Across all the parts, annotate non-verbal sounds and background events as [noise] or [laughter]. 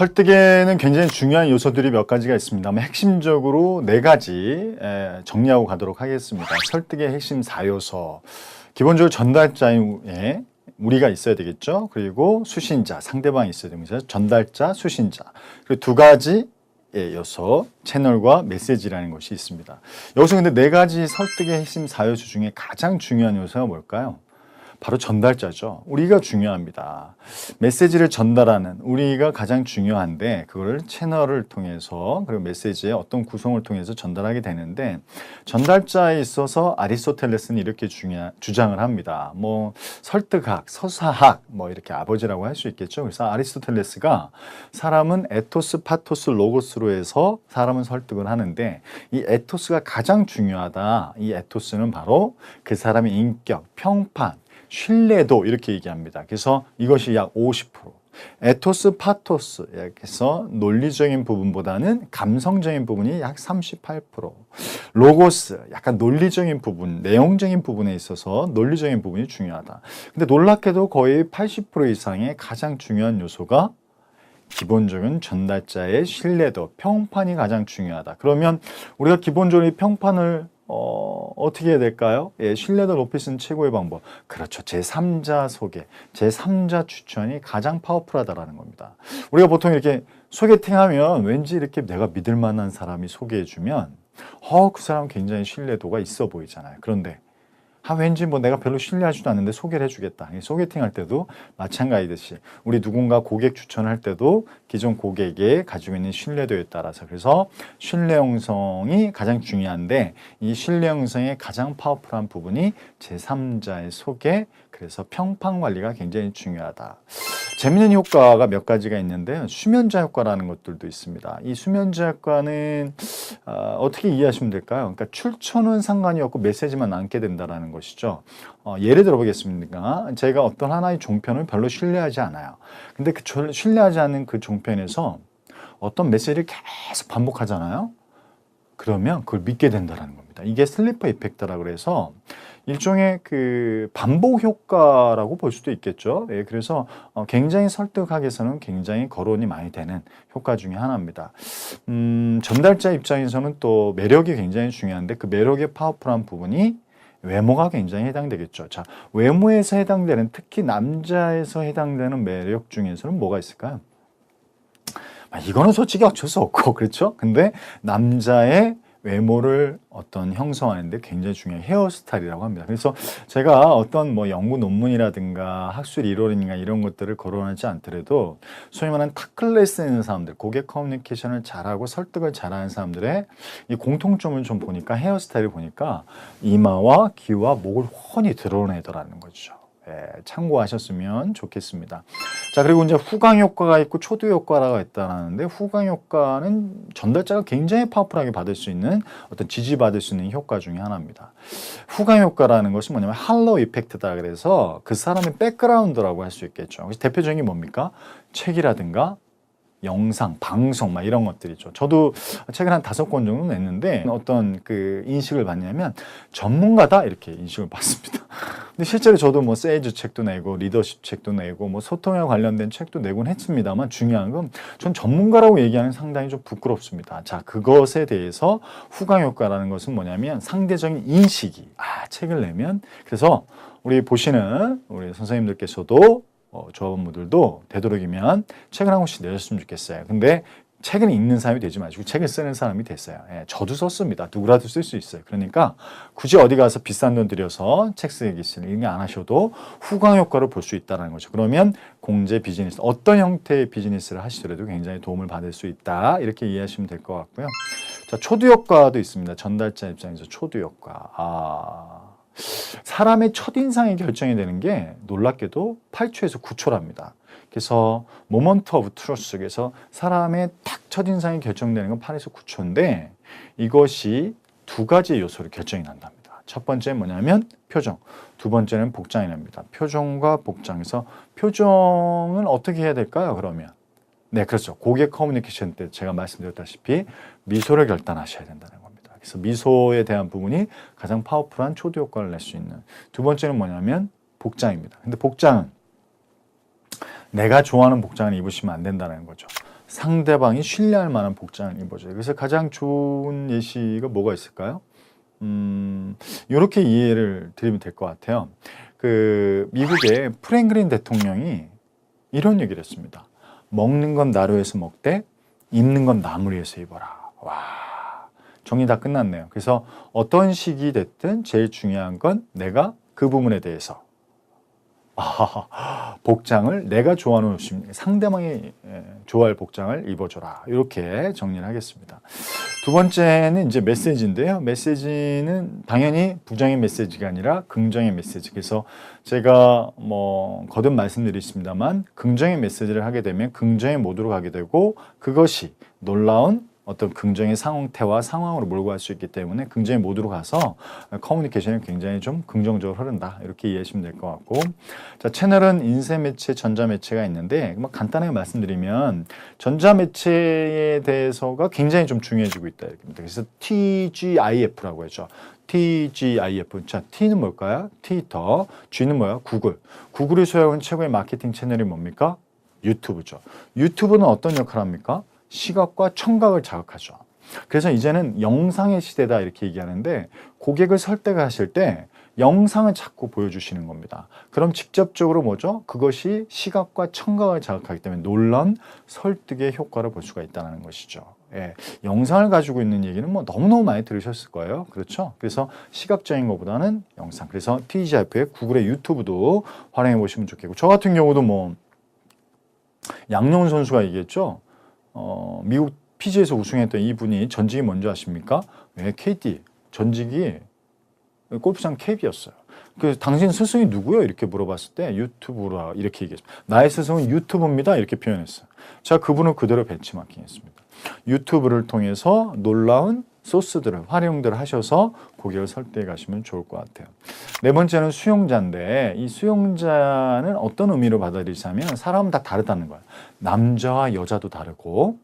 설득에는 굉장히 중요한 요소들이 몇 가지가 있습니다만 핵심적으로 네 가지 에, 정리하고 가도록 하겠습니다. 설득의 핵심 4요소. 기본적으로 전달자에 우리가 있어야 되겠죠. 그리고 수신자, 상대방이 있어야 됩니다. 전달자, 수신자. 그리고 두 가지 의 요소, 채널과 메시지라는 것이 있습니다. 여기서 근데 네 가지 설득의 핵심 4요소 중에 가장 중요한 요소가 뭘까요? 바로 전달자죠. 우리가 중요합니다. 메시지를 전달하는 우리가 가장 중요한데 그거를 채널을 통해서 그리고 메시지의 어떤 구성을 통해서 전달하게 되는데 전달자에 있어서 아리스토텔레스는 이렇게 중요, 주장을 합니다. 뭐 설득학, 서사학 뭐 이렇게 아버지라고 할 수 있겠죠. 그래서 아리스토텔레스가 사람은 에토스, 파토스, 로고스로 해서 사람은 설득을 하는데 이 에토스가 가장 중요하다. 이 에토스는 바로 그 사람의 인격, 평판, 신뢰도 이렇게 얘기합니다. 그래서 이것이 약 50%. 에토스, 파토스, 그래서 논리적인 부분보다는 감성적인 부분이 약 38%. 로고스, 약간 논리적인 부분, 내용적인 부분에 있어서 논리적인 부분이 중요하다. 근데 놀랍게도 거의 80% 이상의 가장 중요한 요소가 기본적인 전달자의 신뢰도, 평판이 가장 중요하다. 그러면 우리가 기본적으로 이 평판을 어, 어떻게 해야 될까요? 예, 신뢰도 높일 수 있는 최고의 방법. 그렇죠. 제3자 소개, 제3자 추천이 가장 파워풀하다라는 겁니다. 우리가 보통 이렇게 소개팅 하면 왠지 이렇게 내가 믿을 만한 사람이 소개해주면, 어, 그 사람 굉장히 신뢰도가 있어 보이잖아요. 그런데 아, 왠지 뭐 내가 별로 신뢰하지도 않는데 소개를 해주겠다. 이 소개팅 할 때도 마찬가지듯이 우리 누군가 고객 추천할 때도 기존 고객의 가지고 있는 신뢰도에 따라서 그래서 신뢰 형성이 가장 중요한데 이 신뢰 형성의 가장 파워풀한 부분이 제3자의 소개 그래서 평판 관리가 굉장히 중요하다. 재밌는 효과가 몇 가지가 있는데요. 수면자 효과라는 것들도 있습니다. 이 수면자 효과는 어, 떻게 이해하시면 될까요? 그러니까 출처는 상관이 없고 메시지만 남게 된다라는 것이죠. 어, 예를 들어 보겠습니다. 제가 어떤 하나의 종편을 별로 신뢰하지 않아요. 근데 그 신뢰하지 않는 그 종편에서 어떤 메시지를 계속 반복하잖아요. 그러면 그걸 믿게 된다라는 겁니다. 이게 슬리퍼 이펙트라고 그래서 일종의 그 반복 효과라고 볼 수도 있겠죠. 예, 그래서 어, 굉장히 설득하기 위해서는 굉장히 거론이 많이 되는 효과 중에 하나입니다. 음, 전달자 입장에서는 또 매력이 굉장히 중요한데 그 매력의 파워풀한 부분이 외모가 굉장히 해당되겠죠. 자, 외모에서 해당되는 특히 남자에서 해당되는 매력 중에서는 뭐가 있을까요? 아, 이거는 솔직히 어쩔 수 없고 [laughs] 그렇죠. 근데 남자의 외모를 어떤 형성하는데 굉장히 중요한 헤어스타일이라고 합니다. 그래서 제가 어떤 뭐 연구 논문이라든가 학술 이론인가 이런 것들을 거론하지 않더라도 소위 말하는 탑클래스 있는 사람들, 고객 커뮤니케이션을 잘하고 설득을 잘하는 사람들의 이 공통점을 좀 보니까 헤어스타일을 보니까 이마와 귀와 목을 훤히 드러내더라는 거죠. 예, 참고하셨으면 좋겠습니다. 자, 그리고 이제 후광 효과가 있고 초두 효과가 있다는데 후광 효과는 전달자가 굉장히 파워풀하게 받을 수 있는 어떤 지지받을 수 있는 효과 중에 하나입니다. 후광 효과라는 것은 뭐냐면 할로 이펙트다 그래서 그 사람의 백그라운드라고 할 수 있겠죠. 대표적인 게 뭡니까? 책이라든가 영상, 방송 막 이런 것들이죠. 저도 책을 한 다섯 권 정도 냈는데 어떤 그 인식을 받냐면 전문가다 이렇게 인식을 [laughs] 받습니다. 근데 실제로 저도 뭐 세일즈 책도 내고 리더십 책도 내고 뭐 소통에 관련된 책도 내곤 했습니다만 중요한 건 전 전문가라고 얘기하는 상당히 좀 부끄럽습니다. 자, 그것에 대해서 후광 효과라는 것은 뭐냐면 상대적인 인식이 아, 책을 내면 그래서 우리 보시는 우리 선생님들께서도 어, 조합원분들도 되도록이면 책을 한 권씩 내셨으면 좋겠어요. 근데 책은 읽는 사람이 되지 마시고 책을 쓰는 사람이 됐어요. 예, 저도 썼습니다. 누구라도 쓸 수 있어요. 그러니까 굳이 어디 가서 비싼 돈 들여서 책 쓰기 이런 게안 하셔도 후광 효과를 볼 수 있다는 거죠. 그러면 공제 비즈니스 어떤 형태의 비즈니스를 하시더라도 굉장히 도움을 받을 수 있다. 이렇게 이해하시면 될 것 같고요. 자, 초두 효과도 있습니다. 전달자 입장에서 초두 효과. 아. 사람의 첫인상이 결정이 되는 게 놀랍게도 8초에서 9초랍니다. 그래서 모먼트 오브 트러스 속에서 사람의 딱 첫인상이 결정되는 건 8에서 9초인데 이것이 두 가지 요소로 결정이 난답니다. 첫 번째는 뭐냐면 표정, 두 번째는 복장이 납니다. 표정과 복장에서 표정은 어떻게 해야 될까요? 그러면 네, 그렇죠. 고객 커뮤니케이션 때 제가 말씀드렸다시피 미소를 결단하셔야 된다는. 그래서 미소에 대한 부분이 가장 파워풀한 초도 효과를 낼 수 있는 두 번째는 뭐냐면 복장입니다. 근데 복장은 내가 좋아하는 복장을 입으시면 안 된다는 거죠. 상대방이 신뢰할 만한 복장을 입어줘요. 그래서 가장 좋은 예시가 뭐가 있을까요? 음, 이렇게 이해를 드리면 될 것 같아요. 그 미국의 프랭클린 대통령이 이런 얘기를 했습니다. 먹는 건 나루에서 먹되 입는 건 나무리에서 입어라. 와. 정리 다 끝났네요. 그래서 어떤 식이 됐든 제일 중요한 건 내가 그 부분에 대해서 아, 복장을 내가 좋아하는 옷, 상대방이 예, 좋아할 복장을 입어줘라. 이렇게 정리를 하겠습니다. 두 번째는 이제 메시지인데요. 메시지는 당연히 부정의 메시지가 아니라 긍정의 메시지. 그래서 제가 뭐 거듭 말씀드리겠습니다만 긍정의 메시지를 하게 되면 긍정의 모드로 가게 되고 그것이 놀라운 어떤 긍정의 상황태와 상황으로 몰고 갈 수 있기 때문에 긍정의 모드로 가서 커뮤니케이션이 굉장히 좀 긍정적으로 흐른다. 이렇게 이해하시면 될 것 같고. 자 채널은 인쇄 매체 전자 매체가 있는데 뭐 간단하게 말씀드리면 전자 매체에 대해서가 굉장히 좀 중요해지고 있다. 이렇게입니다 그래서 TGIF라고 하죠. TGIF 자 T는 뭘까요? 트위터 G는 뭐야 구글. 구글이 소유하는 최고의 마케팅 채널이 뭡니까? 유튜브죠. 유튜브는 어떤 역할을 합니까 시각과 청각을 자극하죠. 그래서 이제는 영상의 시대다 이렇게 얘기하는데 고객을 설득하실 때 영상을 자꾸 보여주시는 겁니다. 그럼 직접적으로 뭐죠? 그것이 시각과 청각을 자극하기 때문에 놀란 설득의 효과를 볼 수가 있다는 것이죠. 예, 영상을 가지고 있는 얘기는 뭐 너무너무 많이 들으셨을 거예요. 그렇죠? 그래서 시각적인 것보다는 영상. 그래서 TGIF의 구글의 유튜브도 활용해 보시면 좋겠고, 저 같은 경우도 뭐, 양용 선수가 얘기했죠. 어, 미국 PG에서 우승했던 이분이 전직이 뭔지 아십니까? 왜 KT 전직이 골프장 KB였어요. 그래서 당신 스승이 누구요? 이렇게 물어봤을 때 유튜브라 이렇게 얘기했습니다. 나의 스승은 유튜브입니다. 이렇게 표현했어요. 자, 그분은 그대로 벤치마킹했습니다. 유튜브를 통해서 놀라운 소스들을 활용들 하셔서 고객을 설득해 가시면 좋을 것 같아요. 네 번째는 수용자인데 이 수용자는 어떤 의미로 받아들이자면 사람은 다 다르다는 거예요. 남자와 여자도 다르고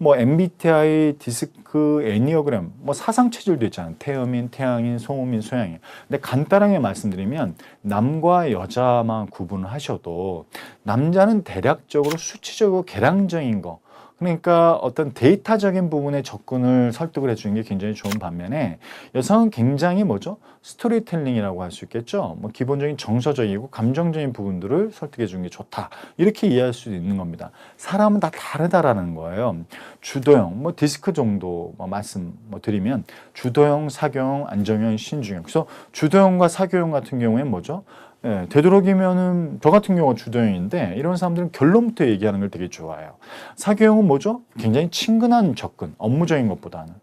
뭐 MBTI, 디스크, 애니어그램, 뭐 사상 체질도 있잖아요. 태음인, 태양인, 소음인, 소양인. 근데 간단하게 말씀드리면 남과 여자만 구분을 하셔도 남자는 대략적으로 수치적으로 계량적인 거 그러니까 어떤 데이터적인 부분에 접근을 설득을 해주는 게 굉장히 좋은 반면에 여성은 굉장히 뭐죠? 스토리텔링이라고 할 수 있겠죠. 뭐 기본적인 정서적이고 감정적인 부분들을 설득해 주는 게 좋다. 이렇게 이해할 수 있는 겁니다. 사람은 다 다르다라는 거예요. 주도형, 뭐 디스크 정도 뭐 말씀 뭐 드리면 주도형, 사교형, 안정형, 신중형. 그래서 주도형과 사교형 같은 경우에는 뭐죠? 예, 되도록이면은 저 같은 경우가 주도형인데 이런 사람들은 결론부터 얘기하는 걸 되게 좋아해요. 사교형은 뭐죠? 굉장히 친근한 접근, 업무적인 것보다는.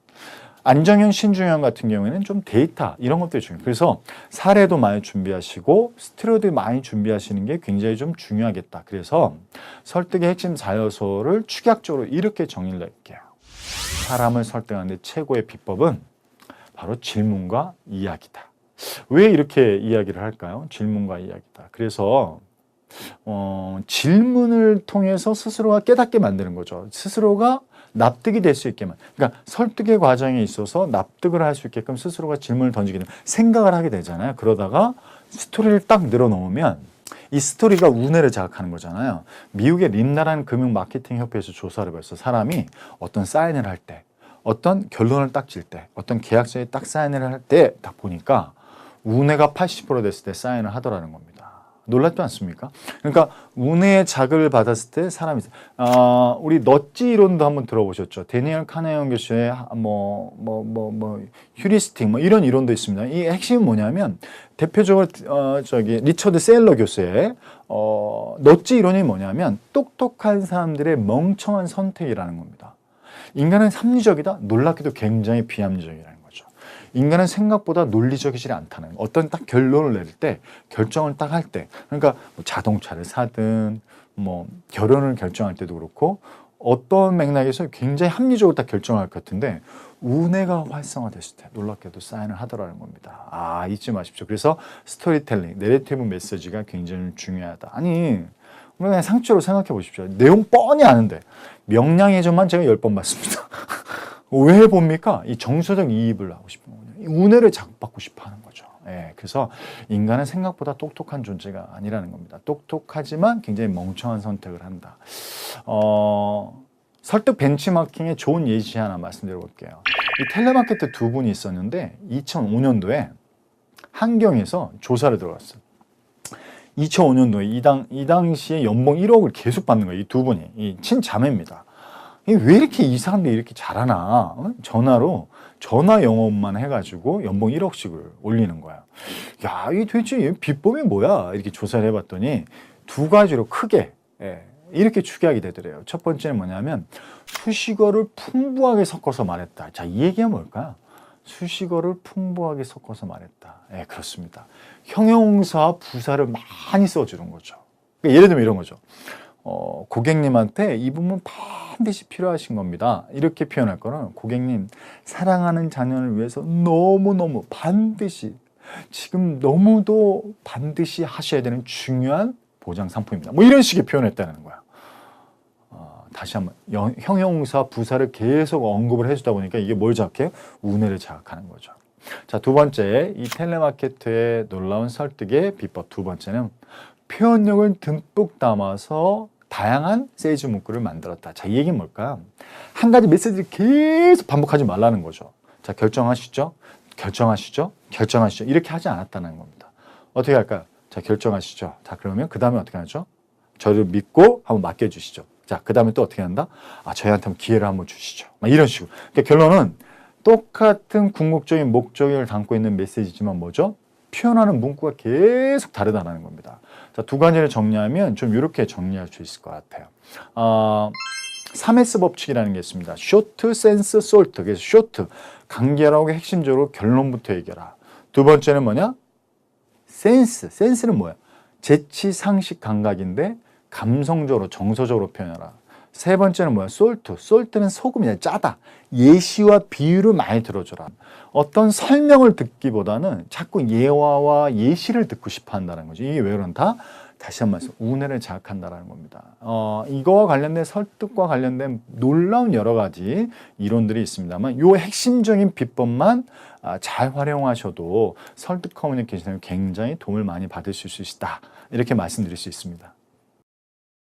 안정형, 신중형 같은 경우에는 좀 데이터 이런 것들이 중요해요. 그래서 사례도 많이 준비하시고 스트레오도 많이 준비하시는 게 굉장히 좀 중요하겠다. 그래서 설득의 핵심 자요소를 축약적으로 이렇게 정리를 할게요. 사람을 설득하는 데 최고의 비법은 바로 질문과 이야기다. 왜 이렇게 이야기를 할까요? 질문과 이야기다. 그래서 어, 질문을 통해서 스스로가 깨닫게 만드는 거죠. 스스로가 납득이 될 수 있게만. 그러니까 설득의 과정에 있어서 납득을 할 수 있게끔 스스로가 질문을 던지게 되면 생각을 하게 되잖아요. 그러다가 스토리를 딱 늘어놓으면 이 스토리가 우뇌를 자극하는 거잖아요. 미국의 린나라는 금융 마케팅 협회에서 조사를 해봤어. 사람이 어떤 사인을 할 때, 어떤 결론을 딱 질 때, 어떤 계약서에 딱 사인을 할 때 딱 보니까 운해가 80% 됐을 때 사인을 하더라는 겁니다. 놀랍지 않습니까? 그러니까 운해의 자극을 받았을 때 사람이 아 우리 넛지 이론도 한번 들어보셨죠? 데니얼 카네온 교수의 뭐 뭐 뭐 뭐 휴리스틱 뭐 이런 이론도 있습니다. 이 핵심은 뭐냐면 대표적으로 어 저기 리처드 세일러 교수의 어 넛지 이론이 뭐냐면 똑똑한 사람들의 멍청한 선택이라는 겁니다. 인간은 합리적이다. 놀랍게도 굉장히 비합리적이라는. 인간은 생각보다 논리적이지 않다는 거. 어떤 딱 결론을 내릴 때 결정을 딱 할 때 그러니까 뭐 자동차를 사든 뭐 결혼을 결정할 때도 그렇고 어떤 맥락에서 굉장히 합리적으로 딱 결정할 것 같은데 우뇌가 활성화됐을 때 놀랍게도 사인을 하더라는 겁니다. 아 잊지 마십시오. 그래서 스토리텔링, 내레티브 메시지가 굉장히 중요하다. 아니 그냥 상처로 생각해 보십시오. 내용 뻔히 아는데 명량해전만 제가 열 번 봤습니다. [laughs] 왜 봅니까? 이 정서적 이입을 하고 싶은 거예요. 이 운해를 자극받고 싶어 하는 거죠. 예, 그래서 인간은 생각보다 똑똑한 존재가 아니라는 겁니다. 똑똑하지만 굉장히 멍청한 선택을 한다. 어, 설득 벤치마킹의 좋은 예시 하나 말씀드려 볼게요. 이 텔레마케터 두 분이 있었는데 2005년도에 한경에서 조사를 들어갔어요. 2005년도에 이, 당, 이 당시에 연봉 1억을 계속 받는 거예요. 이 두 분이. 이 친자매입니다. 왜 이렇게 이 사람들이 이렇게 잘하나? 어? 전화로 전화 영업만 해가지고 연봉 1억씩을 올리는 거야. 야, 이 도대체 이 비법이 뭐야? 이렇게 조사를 해봤더니 두 가지로 크게 예, 이렇게 추계하게 되더래요. 첫 번째는 뭐냐면 수식어를 풍부하게 섞어서 말했다. 자, 이 얘기가 뭘까요? 수식어를 풍부하게 섞어서 말했다. 예, 그렇습니다. 형용사, 부사를 많이 써주는 거죠. 그러니까 예를 들면 이런 거죠. 어, 고객님한테 이 부분 반드시 필요하신 겁니다. 이렇게 표현할 거는 고객님, 사랑하는 자녀를 위해서 너무너무 반드시, 지금 너무도 반드시 하셔야 되는 중요한 보장 상품입니다. 뭐 이런 식의 표현했다는 거야. 어, 다시 한번 영- 형용사, 부사를 계속 언급을 해주다 보니까 이게 뭘 자극해요? 우뇌를 자극하는 거죠. 자, 두 번째, 이 텔레마케터의 놀라운 설득의 비법 두 번째는 표현력을 듬뿍 담아서 다양한 세일즈 문구를 만들었다. 자, 이 얘기는 뭘까? 한 가지 메시지를 계속 반복하지 말라는 거죠. 자, 결정하시죠? 결정하시죠? 결정하시죠? 이렇게 하지 않았다는 겁니다. 어떻게 할까요? 자, 결정하시죠. 자, 그러면 그 다음에 어떻게 하죠? 저를 믿고 한번 맡겨주시죠. 자, 그 다음에 또 어떻게 한다? 아, 저희한테 한번 기회를 한번 주시죠. 막 이런 식으로. 그러니까 결론은 똑같은 궁극적인 목적을 담고 있는 메시지지만 뭐죠? 표현하는 문구가 계속 다르다는 겁니다. 자, 두 가지를 정리하면 좀 이렇게 정리할 수 있을 것 같아요. 어, 3S 법칙이라는 게 있습니다. 센스, 솔트. 그래서 쇼트, 간결하고 핵심적으로 결론부터 얘기하라. 두 번째는 뭐냐? 센스. 센스는 뭐야? 재치, 상식, 감각인데 감성적으로, 정서적으로 표현하라. 세 번째는 뭐야? 솔트. 솔트는 소금이야. 짜다. 예시와 비유를 많이 들어줘라. 어떤 설명을 듣기보다는 자꾸 예화와 예시를 듣고 싶어 한다는 거죠. 이게 왜 그런다? 다시 한번 말씀, 우뇌를 자극한다라는 겁니다. 어, 이거와 관련된 설득과 관련된 놀라운 여러 가지 이론들이 있습니다만, 요 핵심적인 비법만 아, 잘 활용하셔도 설득 커뮤니케이션에 굉장히 도움을 많이 받으실 수 있다. 이렇게 말씀드릴 수 있습니다.